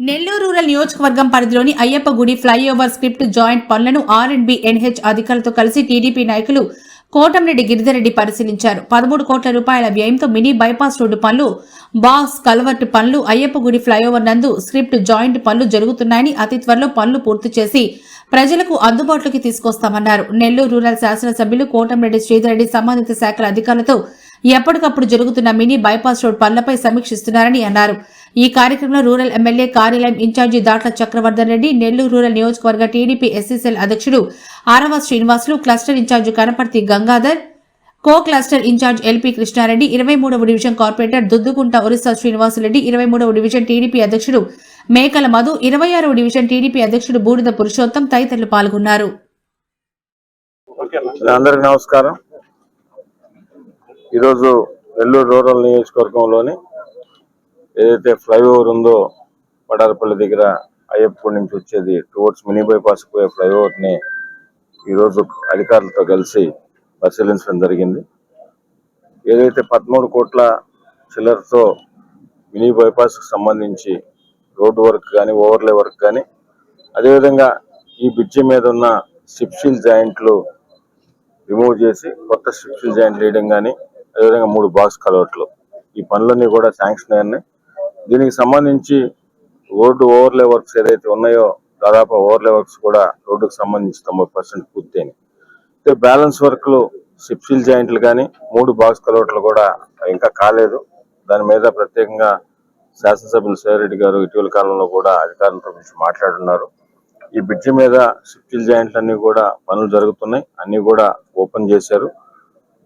Nellore rural నియోజకవర్గం పరిధిలోని అయ్యప్ప గుడి ఫ్లైఓవర్ స్క్రిప్ట్ జాయింట్ పనులను ఆర్ అండ్ బి ఎన్హెచ్ అధికారులతో కలిసి టీడీపీ నాయకులు కోటంరెడ్డి గిరిధరెడ్డి పరిశీలించారు. పదమూడు కోట్ల రూపాయల వ్యయంతో మినీ బైపాస్ రోడ్డు పనులు బాక్స్ కల్వర్ట్ పనులు అయ్యప్ప గుడి ఫ్లైఓవర్ నందు స్క్రిప్ట్ జాయింట్ పనులు జరుగుతున్నాయని అతి త్వరలో పనులు పూర్తి చేసి ప్రజలకు అందుబాటులోకి తీసుకొస్తామన్నారు. నెల్లూరు రూరల్ శాసనసభ్యులు కోటంరెడ్డి శ్రీధర్రెడ్డి సంబంధిత శాఖల అధికారులతో ఎప్పటికప్పుడు జరుగుతున్న మినీ బైపాస్ రోడ్ పనులపై సమీక్షిస్తున్నారని అన్నారు. ఈ కార్యక్రమంలో రూరల్ ఎమ్మెల్యే కార్యాలయం ఇన్ఛార్జి దాట్ల చక్రవర్ధన్ రెడ్డి నెల్లూరు రూరల్ నియోజకవర్గ టీడీపీ ఎస్సీసీఎల్ అధ్యక్షుడు Arava Srinivasulu cluster incharge Kanaparthi Gangadhar co cluster incharge LP Krishnareddy ఇరవై మూడవ డివిజన్ కార్పొరేటర్ దుద్దుకుంట ఒరిస్సా శ్రీనివాసులరెడ్డి ఇరవై మూడవ డివిజన్ టీడీపీ అధ్యక్షుడు మేకల మధు ఇరవై ఆరవ డివిజన్ టీడీపీ అధ్యక్షుడు బూడిద పురుషోత్తం తదితరులు పాల్గొన్నారు. అందరికి నమస్కారం. ఈరోజు నెల్లూరు రూరల్ నియోజకవర్గంలోని ఏదైతే ఫ్లైఓవర్ ఉందో పడారపల్లి దగ్గర అయ్యప్పటి నుంచి వచ్చేది టువర్డ్స్ మినీ బైపాస్ పోయే ఫ్లైఓవర్ని ఈరోజు అధికారులతో కలిసి పరిశీలించడం జరిగింది. ఏదైతే పదమూడు కోట్ల చిల్లరతో మినీ బైపాస్కి సంబంధించి రోడ్డు వర్క్ కానీ ఓవర్లే వర్క్ కానీ అదేవిధంగా ఈ బ్రిడ్జి మీద ఉన్న సిప్షిల్ జాయింట్లు రిమూవ్ చేసి కొత్త సిప్షిల్ జాయింట్ వేయడం కానీ అదేవిధంగా మూడు బాక్స్ కలవట్లు. ఈ పనులన్నీ కూడా శాంక్షన్ అయినాయి దీనికి సంబంధించి రోడ్డు ఓవర్లే వర్క్స్ ఏదైతే ఉన్నాయో దాదాపు ఓవర్లే వర్క్స్ కూడా రోడ్డుకు సంబంధించి తొంభై పర్సెంట్ పూర్తయినాయి. అయితే బ్యాలెన్స్ వర్క్లు సిప్సిల్ జాయింట్లు కానీ మూడు బాక్స్ కలవట్లు కూడా ఇంకా కాలేదు. దాని మీద ప్రత్యేకంగా శాసనసభ్యులు సేరెడ్డి గారు ఇటీవల కాలంలో కూడా అధికారులతో గురించి మాట్లాడున్నారు ఈ బ్రిడ్జి మీద సిప్సిల్ జాయింట్లు కూడా పనులు జరుగుతున్నాయి. అన్నీ కూడా ఓపెన్ చేశారు.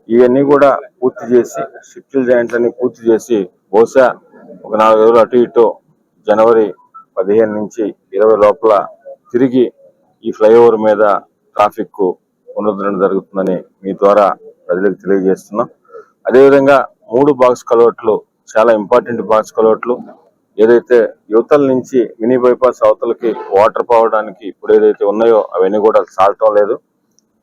ఇవన్నీ కూడా పూర్తి చేసి సిప్సిల్ జాయింట్స్ అన్ని పూర్తి చేసి బహుశా ఒక నాలుగు రోజులు అటు ఇటు జనవరి పదిహేను నుంచి ఇరవై లోపల తిరిగి ఈ ఫ్లైఓవర్ మీద ట్రాఫిక్ పునరుద్ధరణ జరుగుతుందని మీ ద్వారా ప్రజలకు తెలియజేస్తున్నాం. అదేవిధంగా మూడు బాక్స్ కలవట్లు చాలా ఇంపార్టెంట్ బాక్స్ కలవట్లు. ఏదైతే యువతల నుంచి మినీ బైపాస్ అవతలకి వాటర్ పోవడానికి ఇప్పుడు ఏదైతే ఉన్నాయో అవన్నీ కూడా సాల్టం లేదు.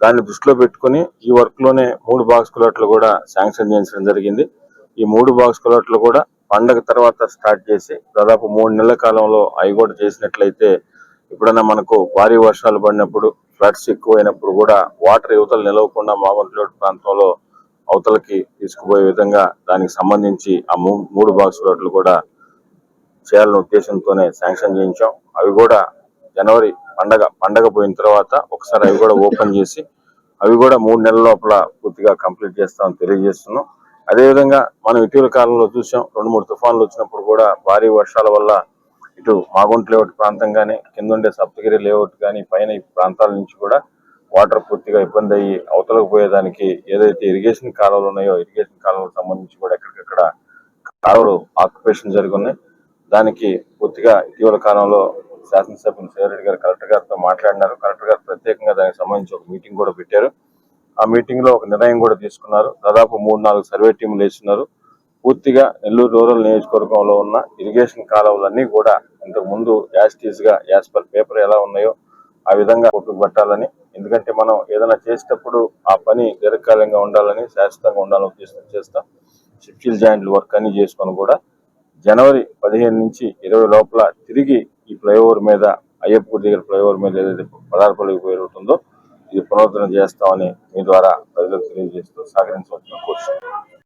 దాన్ని దృష్టిలో పెట్టుకుని ఈ వర్క్లోనే మూడు బాక్స్ కులాట్లు కూడా శాంక్షన్ చేయించడం జరిగింది. ఈ మూడు బాక్స్ కలవట్లు కూడా పండగ తర్వాత స్టార్ట్ చేసి దాదాపు మూడు నెలల కాలంలో అవి కూడా చేసినట్లయితే ఎప్పుడైనా మనకు భారీ వర్షాలు పడినప్పుడు ఫ్లడ్స్ ఎక్కువైనప్పుడు కూడా వాటర్ యువతలు నిలవకుండా మామూలు ప్రాంతంలో అవతలకి తీసుకుపోయే విధంగా దానికి సంబంధించి ఆ మూ- మూడు బాక్స్ రోడ్లు కూడా చేయాలనే ఉద్దేశంతోనే శాంక్షన్ చేయించాం. అవి కూడా జనవరి పండగ పండగ పోయిన తర్వాత ఒకసారి అవి కూడా ఓపెన్ చేసి అవి కూడా మూడు నెలల లోపల పూర్తిగా కంప్లీట్ చేస్తామని తెలియజేస్తున్నాం. అదేవిధంగా మనం ఇటీవల కాలంలో చూసాం రెండు మూడు తుఫాన్లు వచ్చినప్పుడు కూడా భారీ వర్షాల వల్ల ఇటు మాగుంట లేఅవుట్ ప్రాంతం కానీ కింద ఉండే సప్తగిరి లేఅవుట్ కానీ పైన ఈ ప్రాంతాల నుంచి కూడా వాటర్ పూర్తిగా ఇబ్బంది అయ్యి అవతలకు పోయేదానికి ఏదైతే ఇరిగేషన్ కాలువలు ఉన్నాయో ఇరిగేషన్ కాలువలకు సంబంధించి కూడా ఎక్కడికక్కడ కాలువలు ఆక్యుపేషన్ జరిగి దానికి పూర్తిగా ఇటీవల కాలంలో శాసనసభ్యులు శివరెడ్డి గారు కలెక్టర్ గారితో మాట్లాడినారు. కలెక్టర్ గారు ప్రత్యేకంగా దానికి సంబంధించి ఒక మీటింగ్ కూడా పెట్టారు. ఆ మీటింగ్లో ఒక నిర్ణయం కూడా తీసుకున్నారు. దాదాపు మూడు నాలుగు సర్వే టీంలు వేస్తున్నారు. పూర్తిగా నెల్లూరు రూరల్ నియోజకవర్గంలో ఉన్న ఇరిగేషన్ కాలువలన్నీ కూడా ఇంతకు ముందు యాస్టీస్గా యాజ్ పర్ పేపర్ ఎలా ఉన్నాయో ఆ విధంగా పట్టాలని. ఎందుకంటే మనం ఏదైనా చేసేటప్పుడు ఆ పని దీర్ఘకాలంగా ఉండాలని శాశ్వతంగా ఉండాలని ఉద్దేశం చేస్తాం షిఫ్టిల్ జాయింట్లు వర్క్ అన్ని చేసుకొని కూడా జనవరి పదిహేను నుంచి ఇరవై లోపల తిరిగి ఈ ఫ్లైఓవర్ మీద అయ్యప్పగుడి దగ్గర ఫ్లైఓవర్ మీద ఏదైతే పదార్పల్లికి పోయి ఉంటుందో ఇది పునరుద్ధరణ చేస్తామని మీ ద్వారా ప్రజలకు తెలియజేస్తూ సహకరించవలసిన కోరుతున్నాను